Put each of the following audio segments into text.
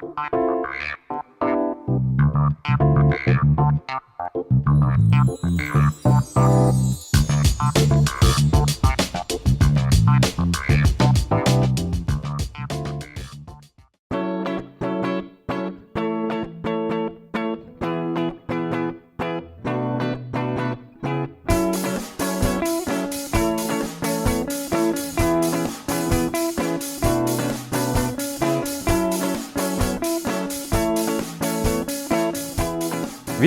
Thank you.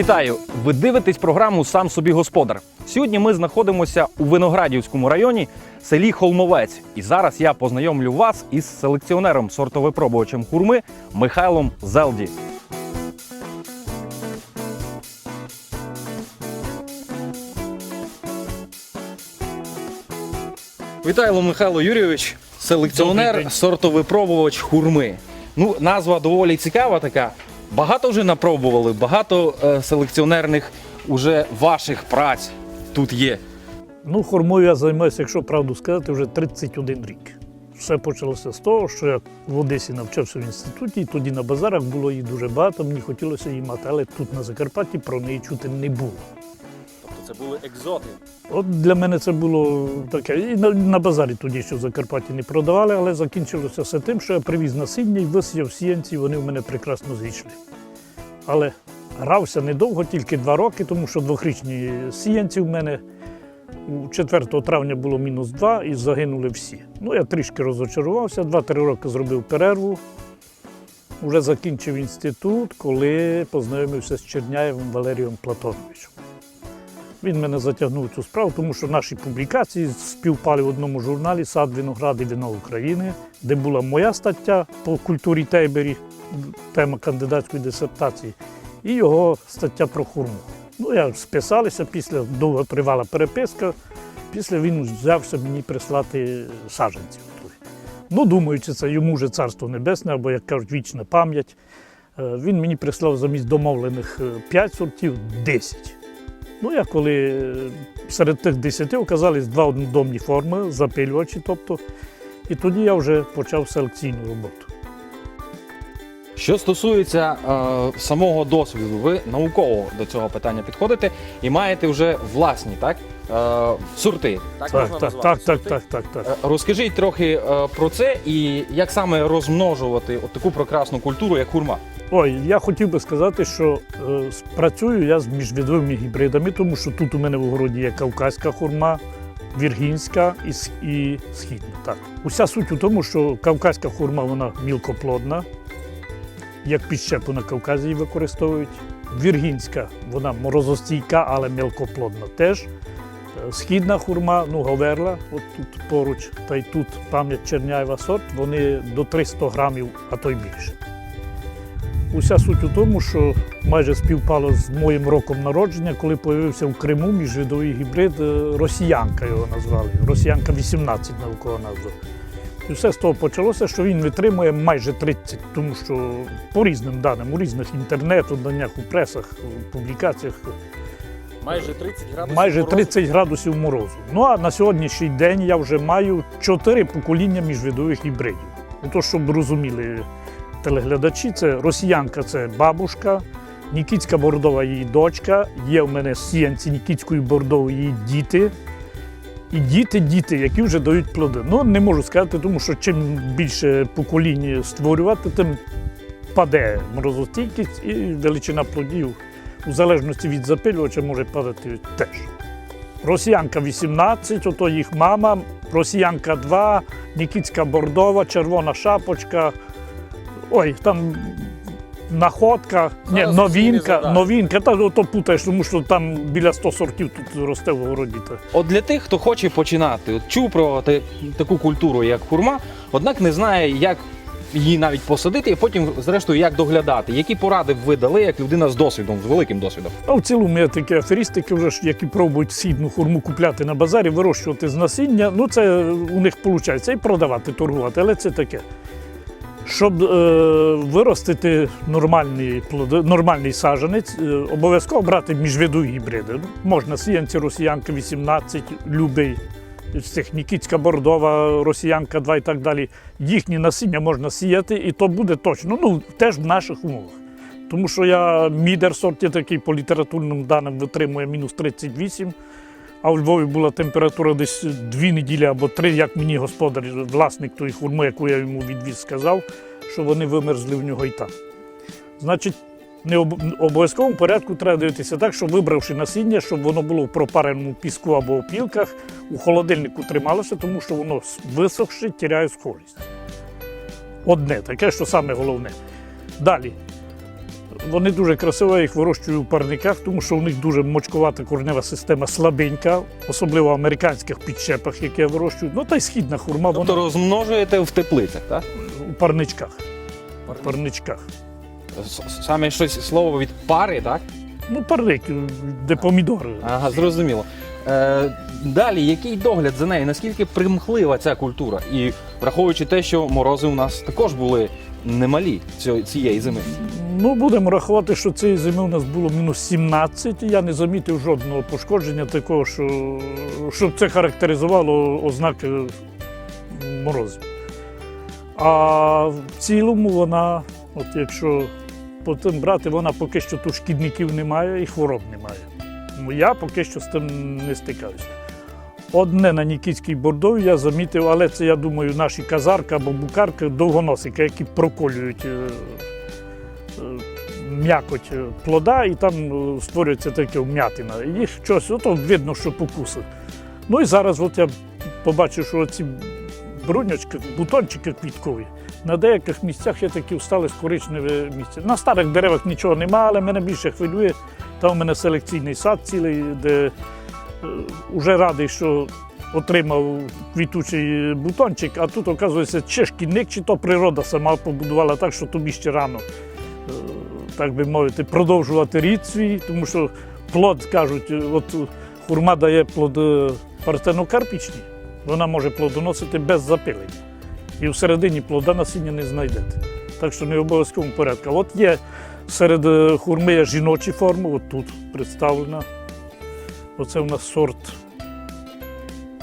Вітаю! Ви дивитесь програму Сам собі господар. Сьогодні ми знаходимося у Виноградівському районі, селі Холмовець. І зараз я познайомлю вас із селекціонером сортовипробувачем хурми Михайлом Зелді. Вітаю, Михайло Юрійович, селекціонер, сортовипробувач хурми. Ну, назва доволі цікава така. Багато вже напробували, багато е, селекціонерних уже ваших праць тут є. Ну, хормою я займаюся, якщо правду сказати, вже 31 рік. Все почалося з того, що я в Одесі навчався в інституті, і тоді на базарах було її дуже багато, мені хотілося її мати, але тут на Закарпатті про неї чути не було. Це були екзоти. От для мене це було таке. І на, на базарі тоді ще в Закарпатті не продавали, але закінчилося все тим, що я привіз насіння і висіяв сіянці, вони в мене прекрасно зійшли. Але грався недовго, тільки два роки, тому що двохрічні сіянці в мене 4 травня було мінус 2 і загинули всі. Ну, я трішки розочарувався, 2-3 роки зробив перерву. Уже закінчив інститут, коли познайомився з Черняєвим Валерієм Платоновичем. Він мене затягнув цю справу, тому що наші публікації співпали в одному журналі Сад виноград і вино України, де була моя стаття по культурі Тейбері, тема кандидатської дисертації, і його стаття про хурму. Ну, я списалися після довготривала переписка. Після він взявся мені прислати саджанців. Ну, думаючи, це йому вже царство небесне, або, як кажуть, вічна пам'ять. Е, Він мені прислав замість домовлених 5 сортів 10. Ну, я коли е, серед тих 10 оказались два однодомні форми, запилювачі, тобто, і тоді я вже почав селекційну роботу. Що стосується е, самого досвіду, ви науково до цього питання підходите і маєте вже власні так, е, сорти. Так, так, так, так, так, так, так. Е, Розкажіть трохи е, про це і як саме розмножувати от таку прекрасну культуру, як хурма. Ой, я хотів би сказати, що е, працюю я з міжвідовими гібридами, тому що тут у мене в огороді є кавказька хурма, віргінська і, і східна. Так. Уся суть у тому, що кавказька хурма вона мілкоплодна, як підщепу на Кавказі її використовують. Віргінська вона морозостійка, але мілкоплодна теж. Е, Східна хурма, ну гаверла, от тут поруч, та й тут пам'ять Черняєва сорт, вони до 300 грамів, а то й більше. Уся суть у тому, що майже співпало з моїм роком народження, коли появився в Криму міжвидовий гібрид е, росіянка його назвали. Росіянка 18 наукова назва. І все з того почалося, що він витримує майже 30, тому що по різним даним, у різних інтернет-даннях, у пресах, у публікаціях Майже 30 градусів. майже 30 градусів морозу. Ну а на сьогоднішній день я вже маю чотири покоління міжвидових гібридів. Ну, то, щоб розуміли телеглядачі, це росіянка це бабушка, Нікітська бордова її дочка, є в мене сіянці Нікітської бордової її діти. І діти, діти, які вже дають плоди. Ну, не можу сказати, тому що чим більше поколінь створювати, тим паде морозостійкість і величина плодів у залежності від запилювача може падати теж. Росіянка 18, ото їх мама, росіянка 2, Нікітська бордова, червона шапочка. Ой, там находка, ні, Зараз новінка, всі не новінка, та ото путаєш, тому що там біля 100 сортів тут росте в городі. Та. От для тих, хто хоче починати, от чув про те- таку культуру, як хурма, однак не знає, як її навіть посадити, і потім, зрештою, як доглядати. Які поради б ви дали, як людина з досвідом, з великим досвідом? А в цілому є такі аферістики, вже ж, які пробують східну хурму купляти на базарі, вирощувати з насіння. Ну, це у них виходить і продавати, торгувати, але це таке. Щоб е, виростити нормальний, плоди, нормальний саджанець, е, обов'язково брати міжвидові гібриди. Можна сіянці росіянки 18, любий. з цих Нікітська бордова, росіянка 2 і так далі. Їхні насіння можна сіяти, і то буде точно. Ну, теж в наших умовах. Тому що я мідер сорт є такий по літературним даним витримує мінус 38, а у Львові була температура десь дві неділі або три, як мені господар, власник тої хурми, яку я йому відвіз, сказав, що вони вимерзли в нього і там. Значить, не об- обов'язковому порядку треба дивитися так, щоб вибравши насіння, щоб воно було в пропареному піску або опілках, у холодильнику трималося, тому що воно висохше, тіряє схожість. Одне, таке, що саме головне. Далі. Вони дуже красиво, я їх вирощую у парниках, тому що у них дуже мочковата коренева система слабенька, особливо в американських підщепах, які я вирощую. Ну та й східна хурма, вона Тобто розмножуєте в теплицях, так? у парничках. У парничках. Саме щось слово від пари, так? Ну, парник, де помідори. Ага, зрозуміло. Е, далі, який догляд за нею? Наскільки примхлива ця культура? І враховуючи те, що морози у нас також були немалі цієї зими. Ну, будемо рахувати, що цієї зими у нас було мінус 17. і Я не замітив жодного пошкодження такого, що, щоб це характеризувало ознаки морозів. А в цілому вона, от якщо по тим брати, вона поки що тут шкідників немає і хвороб немає. Я поки що з тим не стикаюся. Одне на Нікітській бордові я замітив, але це, я думаю, наші казарка або букарка довгоносика, які проколюють е, е, м'якоть е, плода, і там створюється таке вм'ятина. Їх щось, ото видно, що покуси. Ну і зараз от я побачив, що ці бруньочки, бутончики квіткові, на деяких місцях є такі встали з коричневе місце. На старих деревах нічого немає, але мене більше хвилює. Там у мене селекційний сад цілий, де вже радий, що отримав квітучий бутончик, а тут, оказується, чи шкідник, чи то природа сама побудувала так, що тобі ще рано, е, так би мовити, продовжувати рід свій, тому що плод, кажуть, е, от хурма дає плод е, партенокарпічні, вона може плодоносити без запилення. І всередині плода насіння не знайдете. Так що не в обов'язковому порядку. От є серед е, хурми є жіночі форми, от тут представлена. Оце у нас сорт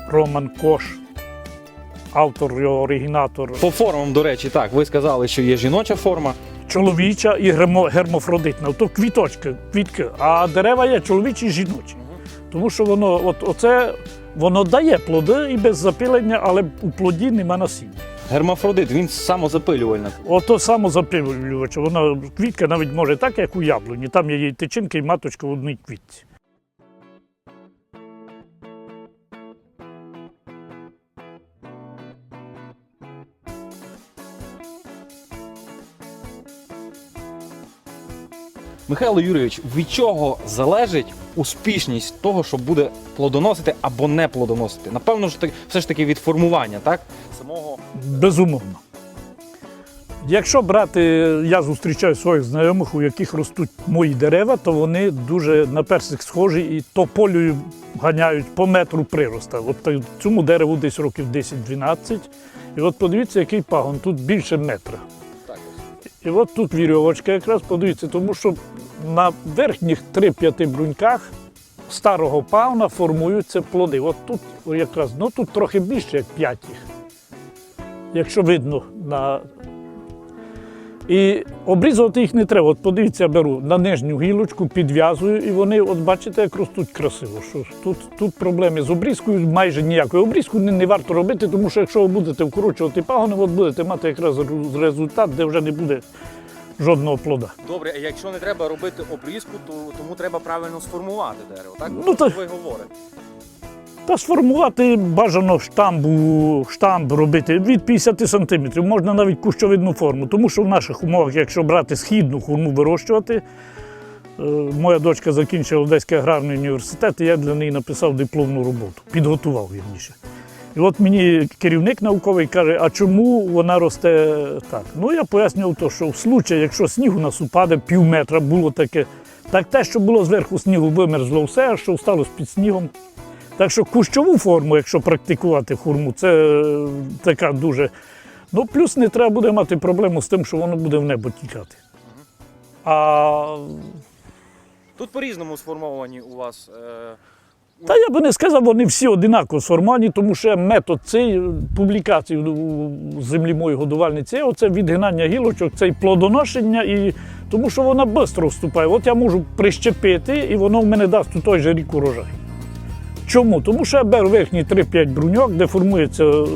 Роман Кош, автор його оригінатор. По формам, до речі, так, ви сказали, що є жіноча форма. Чоловіча і гермафродитна, то квіточки, квітки, а дерева є чоловічі і жіночі. Тому що воно, от оце, воно дає плоди і без запилення, але у плоді нема насіння. Гермафродит, він самозапилювальна. Ото самозапилювач, вона квітка навіть може так, як у яблуні. Там є її тичинка і маточка в одній квітці. Михайло Юрійович, від чого залежить успішність того, що буде плодоносити або не плодоносити? Напевно, ж так- все ж таки від формування, так? Самого Безумовно. Якщо брати, я зустрічаю своїх знайомих, у яких ростуть мої дерева, то вони дуже на персик схожі і тополею ганяють по метру прироста. От цьому дереву десь років 10-12. І от подивіться, який пагон, тут більше метра. І от тут вірьовочка якраз подивіться, тому що на верхніх 3-5 бруньках старого павна формуються плоди. От тут якраз, ну тут трохи більше, як 5 їх. Якщо видно на. І обрізувати їх не треба. От подивіться, я беру на нижню гілочку, підв'язую, і вони, от бачите, як ростуть красиво. Що тут, тут проблеми з обрізкою майже ніякої. Обрізку не, не варто робити, тому що якщо ви будете вкорочувати пагони, от будете мати якраз результат, де вже не буде жодного плода. Добре, а якщо не треба робити обрізку, то тому треба правильно сформувати дерево, так? Ну, то- ви говорите. Та сформувати бажано штамбу, штамб робити від 50 сантиметрів, можна навіть кущовидну форму. Тому що в наших умовах, якщо брати східну хурму вирощувати, е, моя дочка закінчила Одеський аграрний університет, і я для неї написав дипломну роботу, підготував вірніше. І от мені керівник науковий каже, а чому вона росте так? Ну я пояснював, то, що в случаї, якщо сніг у нас упаде пів метра, було таке. Так те, що було зверху снігу, вимерзло все, що стало під снігом, так що кущову форму, якщо практикувати хурму, це е, така дуже. Ну, плюс не треба буде мати проблему з тим, що воно буде в небо тікати. А Тут по-різному сформовані у вас е, Та я би не сказав, вони всі одинаково сформовані, тому що метод цей публікації у землі моєї годувальниці, оце відгинання гілочок, це і плодоношення, і тому що вона швидко вступає. От я можу прищепити, і воно в мене дасть у той же рік урожай. Чому? Тому що я беру верхні 3-5 бруньок, де формується е,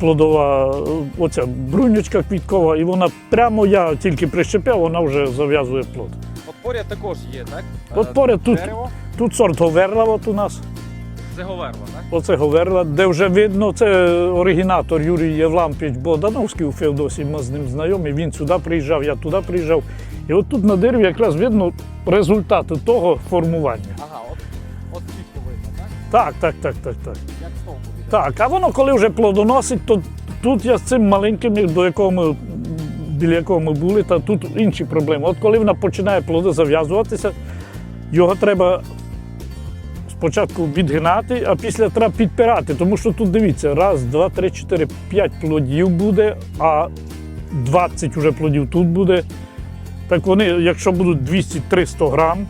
плодова е, оця бруньочка квіткова, і вона прямо я тільки прищепив, вона вже зав'язує плод. От поряд також є, так? От поряд тут, Дерево. тут сорт Говерла от у нас. Це говерла, так? Оце Говерла, де вже видно, це оригінатор Юрій Євлампіч Богдановський у Феодосії, ми з ним знайомі. Він сюди приїжджав, я туди приїжджав. І от тут на дереві якраз видно результати того формування. Так? Так, так, так, так. Як. Так, а воно коли вже плодоносить, то тут я з цим маленьким, до якого ми, біля якого ми були, та тут інші проблеми. От коли вона починає плоди зав'язуватися, його треба спочатку відгинати, а після треба підпирати. Тому що тут дивіться, раз, два, три, чотири, п'ять плодів буде, а 20 вже плодів тут буде. Так вони, якщо будуть 200-300 грам,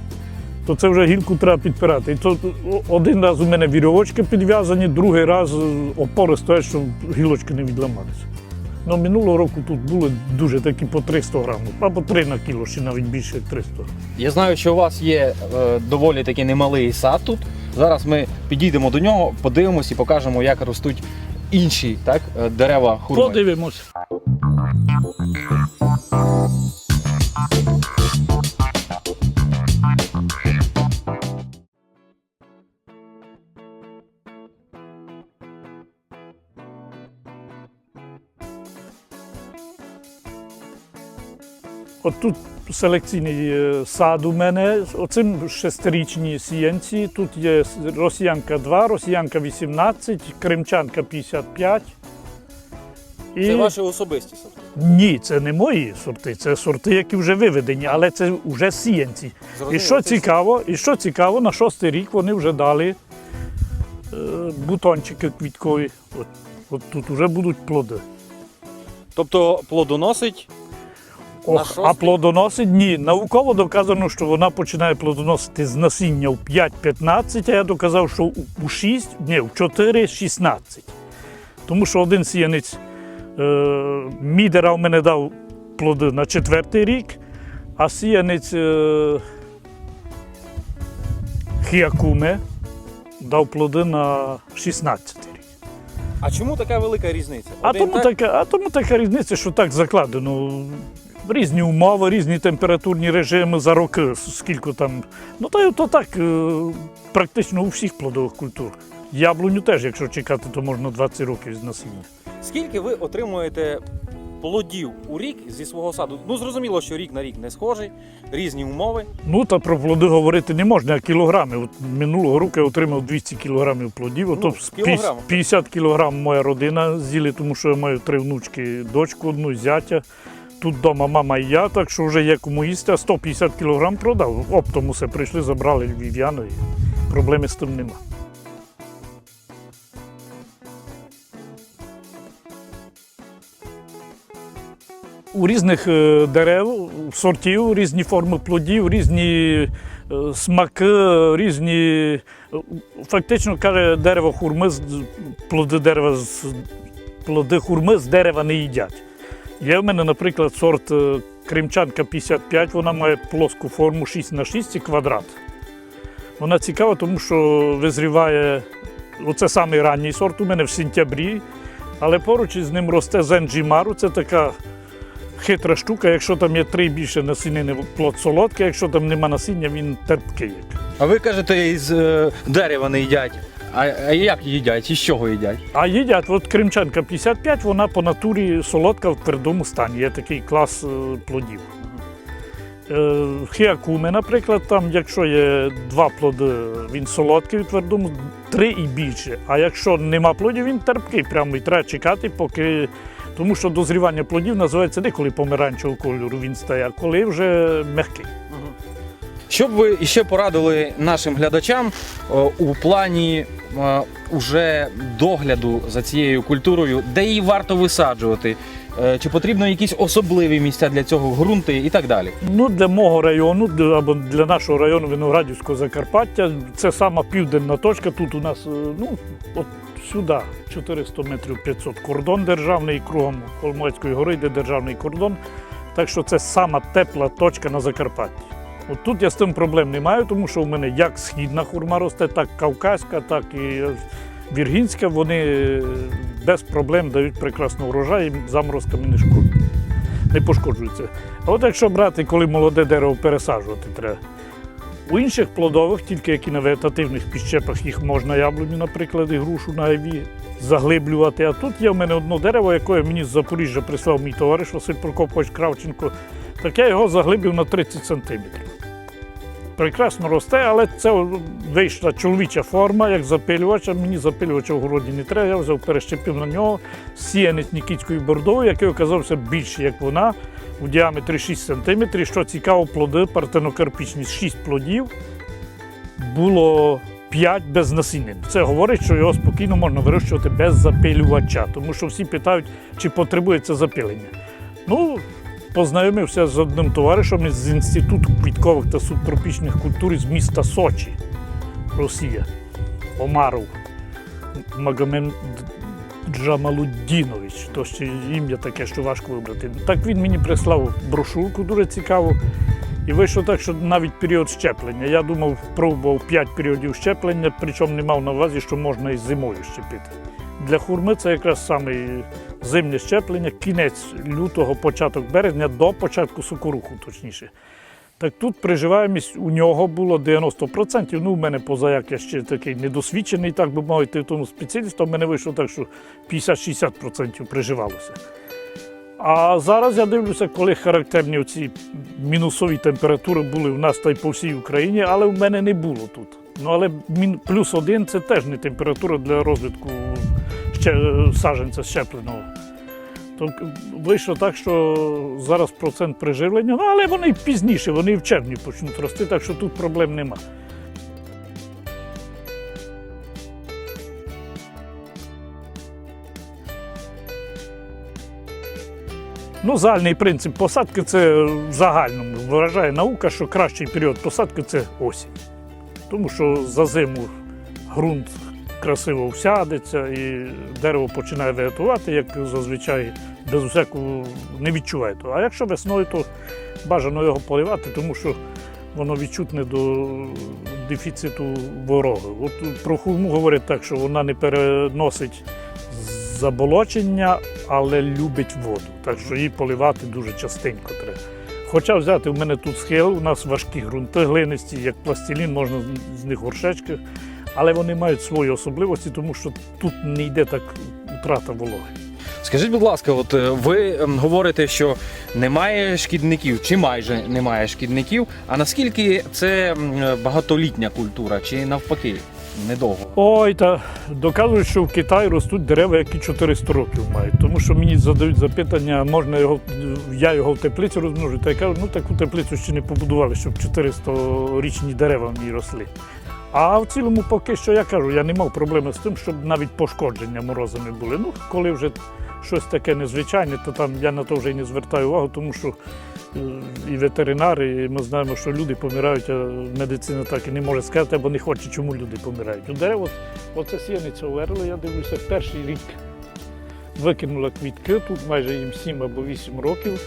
то це вже гілку треба підпирати. І то один раз у мене вірьовочки підв'язані, другий раз опори стоять, щоб гілочки не відламалися. Ну, минулого року тут були дуже такі по 300 грамів, або 3 на кіло, ще навіть більше 300. Я знаю, що у вас є е, доволі таки немалий сад тут. Зараз ми підійдемо до нього, подивимось і покажемо, як ростуть інші так, е, дерева хурми. Подивимось. От тут селекційний сад у мене. Оцим шестирічні сіянці. Тут є росіянка 2, росіянка 18, кримчанка 55. І... Це ваші особисті сорти. Ні, це не мої сорти, це сорти, які вже виведені, але це вже сіянці. І що цікаво, і що цікаво, на шостий рік вони вже дали е, бутончики квіткові. От, от тут вже будуть плоди. Тобто плодоносить Ох, а плодоносить ні. Науково доказано, що вона починає плодоносити з насіння в 5-15, а я доказав, що у- у 6, ні, в 4-16. Тому що один сіянець е, мідера в мене дав плоди на четвертий рік, а сіянець е, хіакуме дав плоди на 16 рік. А чому така велика різниця? А тому, така, а тому така різниця, що так закладено. Різні умови, різні температурні режими за роки, скільки там. Ну та то так, е, практично у всіх плодових культур. Яблуню теж, якщо чекати, то можна 20 років з насіння. Скільки ви отримуєте плодів у рік зі свого саду? Ну зрозуміло, що рік на рік не схожий, різні умови. Ну та про плоди говорити не можна, а кілограми. От минулого року я отримав 200 кілограмів плодів. Ото Ну, кілограм. 50 кілограм моя родина з'їли, тому що я маю три внучки, дочку одну, зятя. Тут вдома мама і я, так що вже є кому їсти, а 150 кілограм продав. Оптом усе прийшли, забрали львів'яну і проблеми з тим нема. У різних е, дерев, сортів, різні форми плодів, різні е, смаки, різні. е, Фактично каже дерево хурми, плоди дерева з плоди хурми з дерева не їдять. Є в мене, наприклад, сорт е, Кримчанка 55, вона має плоску форму 6 на 6 і квадрат. Вона цікава, тому що визріває, оце самий ранній сорт у мене в сентябрі, але поруч із ним росте зенджімару, це така хитра штука. Якщо там є три більше насінини, плод солодкий, якщо там нема насіння, він терпкий. А ви кажете, із е, дерева не їдять. А, а як їдять? І з чого їдять? А їдять, от Кримчанка 55, вона по натурі солодка в твердому стані. Є такий клас е, плодів. Е, Хіакуме, наприклад, там, якщо є два плоди, він солодкий в твердому, три і більше. А якщо нема плодів, він терпкий, прямо і треба чекати, поки. Тому що дозрівання плодів називається не коли помаранчевого кольору він стає, а коли вже м'який. Що б ви ще порадили нашим глядачам у плані е, уже догляду за цією культурою, де її варто висаджувати? Е, Чи потрібно якісь особливі місця для цього, ґрунти і так далі? Ну, для мого району, або для нашого району Виноградівського Закарпаття, це сама південна точка. Тут у нас, е, ну, от сюди 400 метрів 500 кордон державний, кругом Холмоцької гори йде державний кордон. Так що це сама тепла точка на Закарпатті. От тут я з тим проблем не маю, тому що в мене як східна хурма росте, так кавказька, так і віргінська. Вони е, без проблем дають прекрасний урожай і заморозками не шкодять. Не пошкоджуються. А от якщо брати, коли молоде дерево пересаджувати треба. У інших плодових, тільки які на вегетативних підщепах, їх можна яблуню, наприклад, і грушу на айві заглиблювати. А тут є в мене одне дерево, яке мені з Запоріжжя прислав мій товариш Василь Прокопович Кравченко. Так я його заглибив на 30 сантиметрів. Прекрасно росте, але це вийшла чоловіча форма, як запилювача. Мені запилювача в городі не треба. Я взяв, перещепив на нього сіянець Нікітської бордової, який оказався більший, як вона, у діаметрі 6 см. Що цікаво, плоди партенокарпічні, 6 плодів було 5 без насіння. Це говорить, що його спокійно можна вирощувати без запилювача, тому що всі питають, чи потребує це запилення. Ну, познайомився з одним товаришем із Інституту квіткових та субтропічних культур з міста Сочі, Росія, Омаров, Магомен Джамалуддінович, то ще ім'я таке, що важко вибрати. Так він мені прислав брошурку дуже цікаву. І вийшло так, що навіть період щеплення. Я думав, пробував 5 періодів щеплення, причому не мав на увазі, що можна і зимою щепити. Для хурми це якраз саме зимнє щеплення, кінець лютого, початок березня до початку сокоруху, точніше. Так тут приживаємість у нього було 90%. Ну, у мене поза як я ще такий недосвідчений, так би мовити, в тому спеціалісту, в мене вийшло так, що 50-60% приживалося. А зараз я дивлюся, коли характерні ці мінусові температури були в нас та й по всій Україні, але в мене не було тут. Ну але плюс один це теж не температура для розвитку саджанця щепленого. То вийшло так, що зараз процент приживлення, ну але вони пізніше, вони в червні почнуть рости, так що тут проблем нема. Ну, загальний принцип посадки це в загальному виражає наука, що кращий період посадки це осінь. Тому що за зиму ґрунт красиво всядеться і дерево починає вегетувати, як зазвичай без усякого не відчуває того. А якщо весною, то бажано його поливати, тому що воно відчутне до дефіциту вологи. От про хурму говорять так, що вона не переносить заболочення, але любить воду. Так що її поливати дуже частенько треба. Хоча взяти в мене тут схил, у нас важкі ґрунти глинисті, як пластилін, можна з них горшечки, але вони мають свої особливості, тому що тут не йде так втрата вологи. Скажіть, будь ласка, от е, ви ем, говорите, що немає шкідників, чи майже немає шкідників. А наскільки це е, багатолітня культура, чи навпаки, недовго? Ой, та доказують, що в Китаї ростуть дерева, які 400 років мають. Тому що мені задають запитання, можна його, я його в теплиці розмножу. Та я кажу, ну таку теплицю ще не побудували, щоб 400-річні дерева в ній росли. А в цілому, поки що я кажу, я не мав проблеми з тим, щоб навіть пошкодження морозами були. Ну, коли вже щось таке незвичайне, то там я на то вже й не звертаю увагу, тому що е, і ветеринари, і ми знаємо, що люди помирають, а медицина так і не може сказати, або не хоче, чому люди помирають. У дерево, оце сіяниця уверли, я дивлюся, перший рік викинула квітки, тут майже їм 7 або 8 років.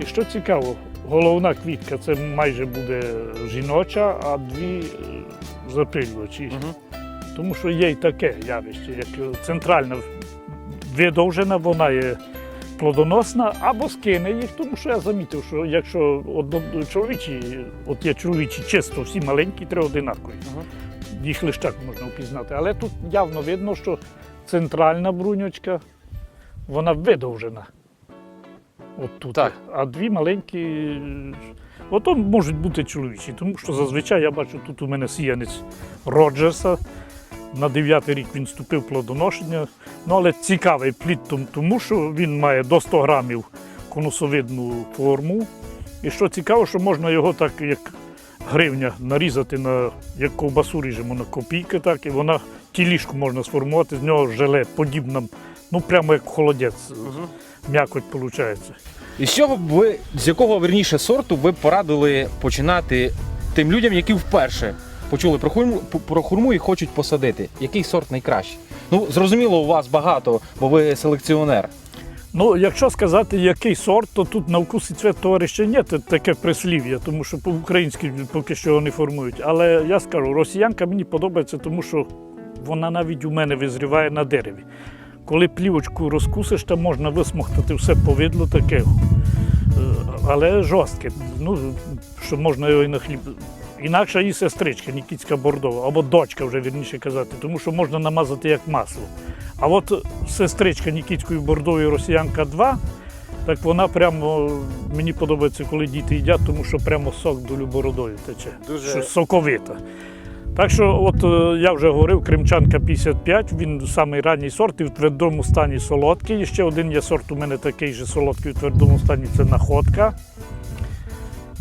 І що цікаво, головна квітка це майже буде жіноча, а дві е, запилювачі. Угу. Тому що є й таке явище, як центральна видовжена, вона є плодоносна або скине їх, тому що я замітив, що якщо одно, чоловічі, от є чоловічі чисто, всі маленькі, три одинакові. Їх лише так можна впізнати. Але тут явно видно, що центральна бруньочка, вона видовжена. От тут. Так. А дві маленькі. Ото можуть бути чоловічі, тому що зазвичай я бачу, тут у мене сіянець Роджерса. На дев'ятий рік він вступив в плодоношення. Ну, але цікавий плід, тому що він має до 100 грамів конусовидну форму. І що цікаво, що можна його так, як гривня, нарізати на як ковбасу ріжемо на копійки, так і вона тілішку можна сформувати, з нього желе подібна Ну, прямо як холодець, м'якоть виходить. І з чого б ви, з якого верніше сорту ви б порадили починати тим людям, які вперше почули про хурму, про хурму і хочуть посадити? Який сорт найкращий? Ну, зрозуміло, у вас багато, бо ви селекціонер. Ну, якщо сказати, який сорт, то тут на вкус і цвет товариша ні, це таке прислів'я, тому що по-українськи поки що не формують. Але я скажу, росіянка мені подобається, тому що вона навіть у мене визріває на дереві. Коли плівочку розкусиш, то можна висмоктати все повидло таке. Е, Але жорстке. Ну, що можна його і на хліб. Інакша її сестричка Нікітська Бордова, або дочка вже вірніше казати, тому що можна намазати як масло. А от сестричка Нікітської Бордової Росіянка 2, так вона прямо мені подобається, коли діти їдять, тому що прямо сок до любородою тече. Дуже- Що соковита. Так що, от е, я вже говорив, Кримчанка 55, він самий ранній сорт і в твердому стані солодкий. І ще один є сорт у мене такий же солодкий у твердому стані це находка.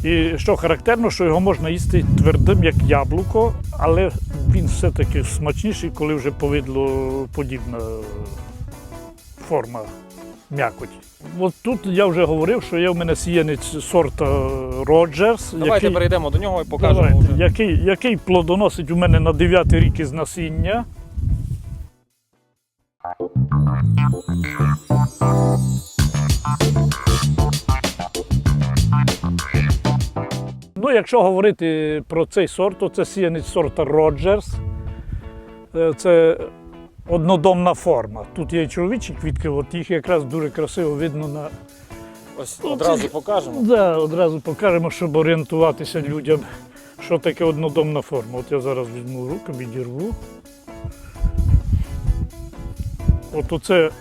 І що характерно, що його можна їсти твердим, як яблуко, але він все-таки смачніший, коли вже повидло подібна форма м'якоті. От тут я вже говорив, що є в мене сіянець сорта Роджерс. Давайте перейдемо до нього і покажемо Давайте. вже. Який, який плодоносить у мене на 9 рік із насіння. Ну, якщо говорити про цей сорт, то це сіянець сорта Роджерс. Е, Це однодомна форма. Тут є і чоловічі квітки, от їх якраз дуже красиво видно на Ось одразу покажемо. Да, одразу покажемо, щоб орієнтуватися людям, що таке однодомна форма. От я зараз візьму руку, відірву. От оце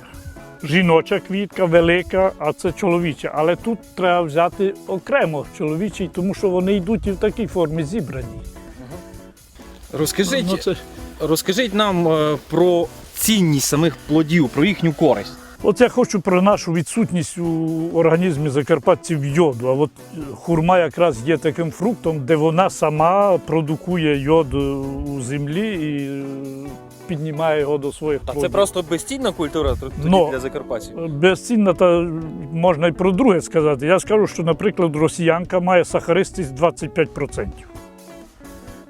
жіноча квітка, велика, а це чоловіча. Але тут треба взяти окремо чоловічий, тому що вони йдуть і в такій формі зібрані. Розкажіть, Ну, це... розкажіть нам е, про цінність самих плодів, про їхню користь. От я хочу про нашу відсутність у організмі закарпатців йоду. А от е, хурма якраз є таким фруктом, де вона сама продукує йод е, у землі і піднімає його до своїх Та це просто безцінна культура тоді Ну, для закарпатців. Безцінна та можна і про друге сказати. Я скажу, що, наприклад, росіянка має сахаристість 25%.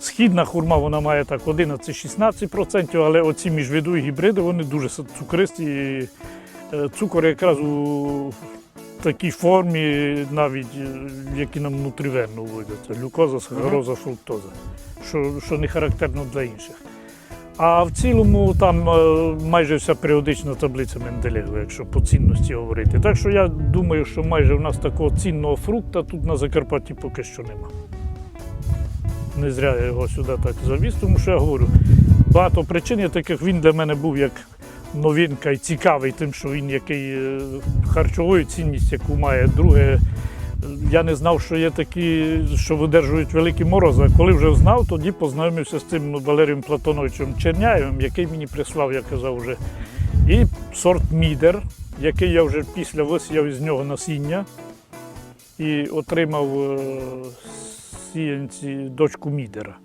Східна хурма вона має так 11-16%, але оці міжвидові гібриди вони дуже цукристі. І е, цукор якраз у такій формі, навіть е, які нам внутрівенно вводяться. Глюкоза, сахароза, фруктоза, що, що не характерно для інших. А в цілому там е, майже вся періодична таблиця Менделєєва, якщо по цінності говорити. Так що я думаю, що майже в нас такого цінного фрукта тут на Закарпатті поки що нема. Не зря я його сюди так завіз, тому що я говорю, багато причин є таких, він для мене був як новинка і цікавий тим, що він який е, харчовою цінність, яку має. Друге, е, я не знав, що є такі, що видержують великі морози. А коли вже знав, тоді познайомився з цим Валерієм Платоновичем Черняєвим, який мені прислав, я казав вже. І сорт Мідер, який я вже після висіяв із нього насіння і отримав е, сіянці дочку Мідера.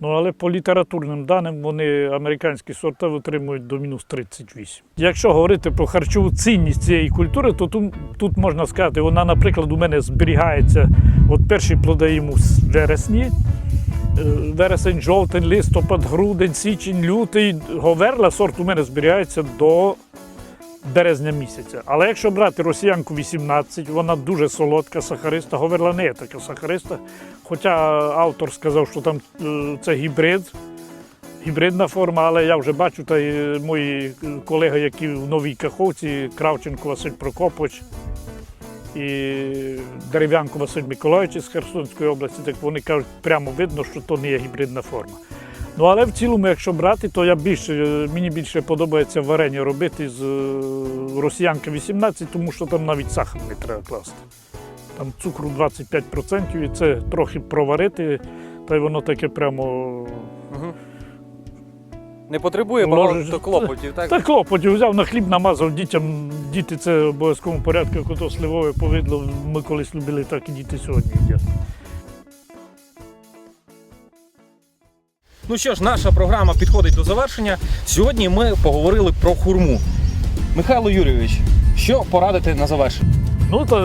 Ну, але по літературним даним вони американські сорти витримують до мінус 38. Якщо говорити про харчову цінність цієї культури, то тут, тут можна сказати, вона, наприклад, у мене зберігається. От перші йому з вересні, е, вересень, жовтень, листопад, грудень, січень, лютий. Говерла сорт у мене зберігається до березня місяця. Але якщо брати росіянку 18, вона дуже солодка, сахариста. Говерла не є така сахариста. Хоча автор сказав, що там е, це гібрид, гібридна форма, але я вже бачу, та й мої колеги, які в Новій Каховці, Кравченко Василь Прокопович і Дерев'янко Василь Миколаївич із Херсонської області, так вони кажуть, прямо видно, що то не є гібридна форма. Ну, але в цілому, якщо брати, то я більше, мені більше подобається варення робити з е, росіянки 18, тому що там навіть сахар не треба класти. Там цукру 25% і це трохи проварити, та й воно таке прямо. Угу. Не потребує Ложиш- багато клопотів, так? Та клопотів взяв на хліб, намазав дітям. Діти це в обов'язковому порядку, як ото сливове повидло. Ми колись любили, так і діти сьогодні їдять. Ну що ж, наша програма підходить до завершення. Сьогодні ми поговорили про хурму. Михайло Юрійович, що порадити на завершення? Ну, та,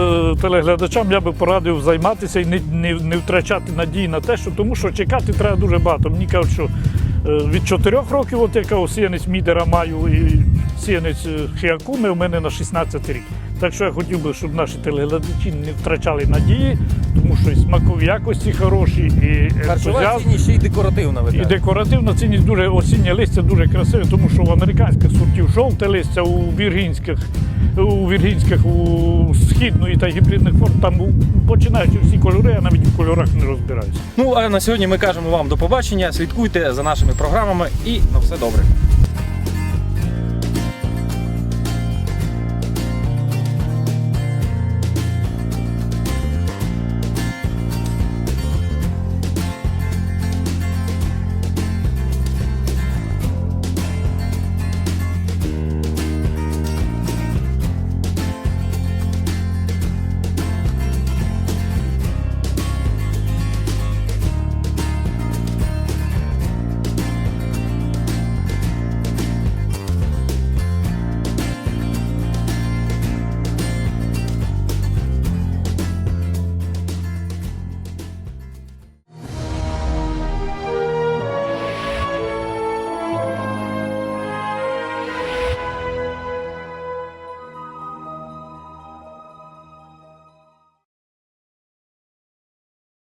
телеглядачам я би порадив займатися і не, не, не втрачати надії на те, що тому що чекати треба дуже багато. Мені кажуть, що е, від 4 років, от яка сіянець Мідера маю і сіянець е, Хіакуми у мене на 16 рік. Так що я хотів би, щоб наші телеглядачі не втрачали надії, тому що і смакові якості хороші, і ентузіазм. ще й декоративна І декоративна цінність дуже осіннє листя дуже красиве, тому що в американських сортів жовте листя, у віргінських, у віргінських, у східної та гібридних форм, там у- починаючи всі кольори, я навіть в кольорах не розбираюся. Ну а на сьогодні ми кажемо вам до побачення. Слідкуйте за нашими програмами і на все добре.